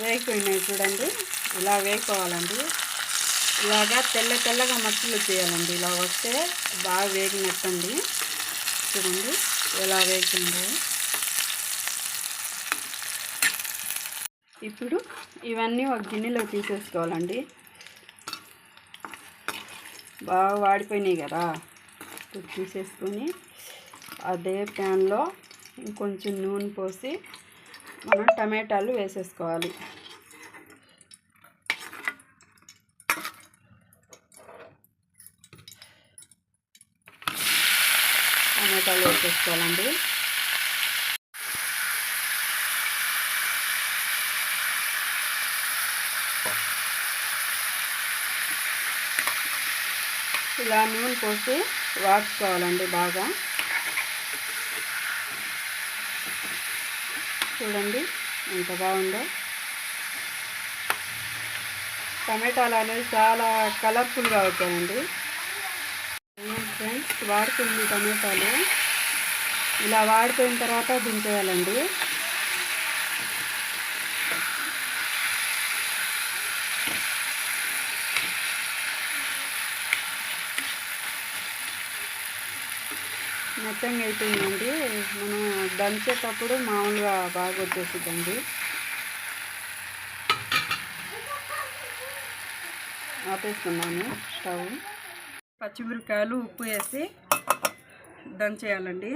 వేగిపోయినాయి చూడండి. ఇలా వేగిపోవాలండి. ఇలాగా తెల్ల తెల్లగా మచ్చలు చేయాలండి. ఇలా వస్తే బాగా వేగినట్టండి. చూడండి ఎలా వేగుతుందో ఇప్పుడు ఇవన్నీ ఒక గిన్నెలో తీసేసుకోవాలండి. బాగా వాడిపోయినాయి కదా. ఇప్పుడు తీసేసుకొని అదే ప్యాన్లో ఇంకొంచెం నూనె పోసి మనం టమాటాలు వేసేసుకోవాలి. టమాటాలు వేసేసుకోవాలండి. ఇలా నూనె పోసి వాడుకోవాలండి బాగా. చూడండి ఎంత బాగుందో. టమాటాలు అనేవి చాలా కలర్ఫుల్గా అవుతాయండి ఫ్రెండ్స్ వాడుతుంది టమాటాలు. ఇలా వాడిపోయిన తర్వాత దించేయాలండి మొత్తంగా అయిపోయిందండి మనం దంచేటప్పుడు మామూలుగా బాగా వచ్చేసిద్దండి. ఆపేస్తున్నాను స్టవ్. పచ్చిమిరపకాయలు ఉప్పు వేసి దంచేయాలండి.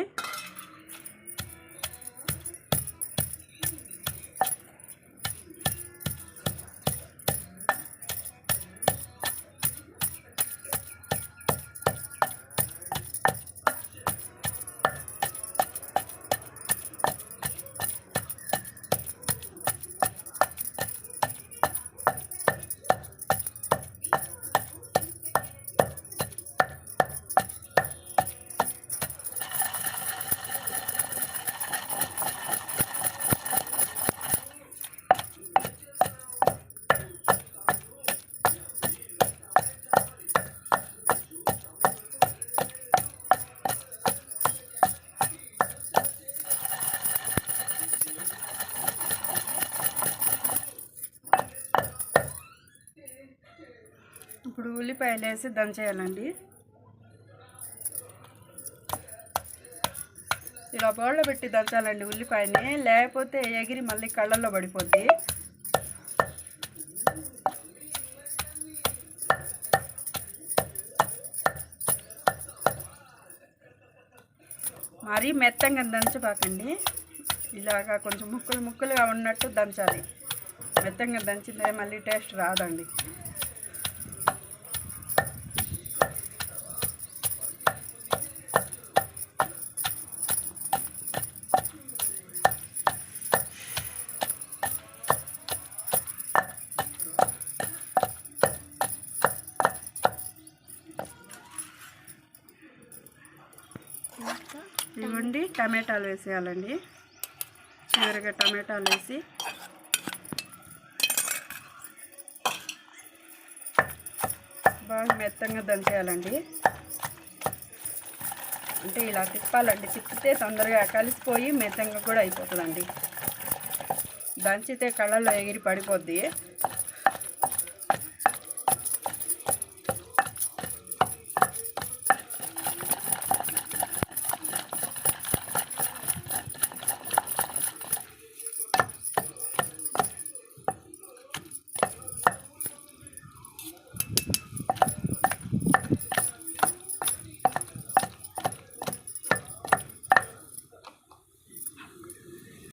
ఇప్పుడు ఉల్లిపాయలు వేసి దంచేయాలండి ఇలా బౌల్లో పెట్టి దంచాలండి ఉల్లిపాయని లేకపోతే ఎగిరి మళ్ళీ కళ్ళల్లో పడిపోద్ది. మరీ మెత్తంగా దంచబాకండి. ఇలాగా కొంచెం ముక్కలు ముక్కలుగా ఉన్నట్టు దంచాలి. మెత్తంగా దంచితే మళ్ళీ టేస్ట్ రాదండి. ఇవ్వండి టమాటాలు వేసేయాలండి. చివరిగా టమాటాలు వేసి బాగా మెత్తంగా దంచేయాలండి. అంటే ఇలా తిప్పాలండి తిప్పితే తొందరగా కలిసిపోయి మెత్తంగా కూడా అయిపోతుందండి. దంచితే కళ్ళల్లో ఎగిరి పడిపోద్ది.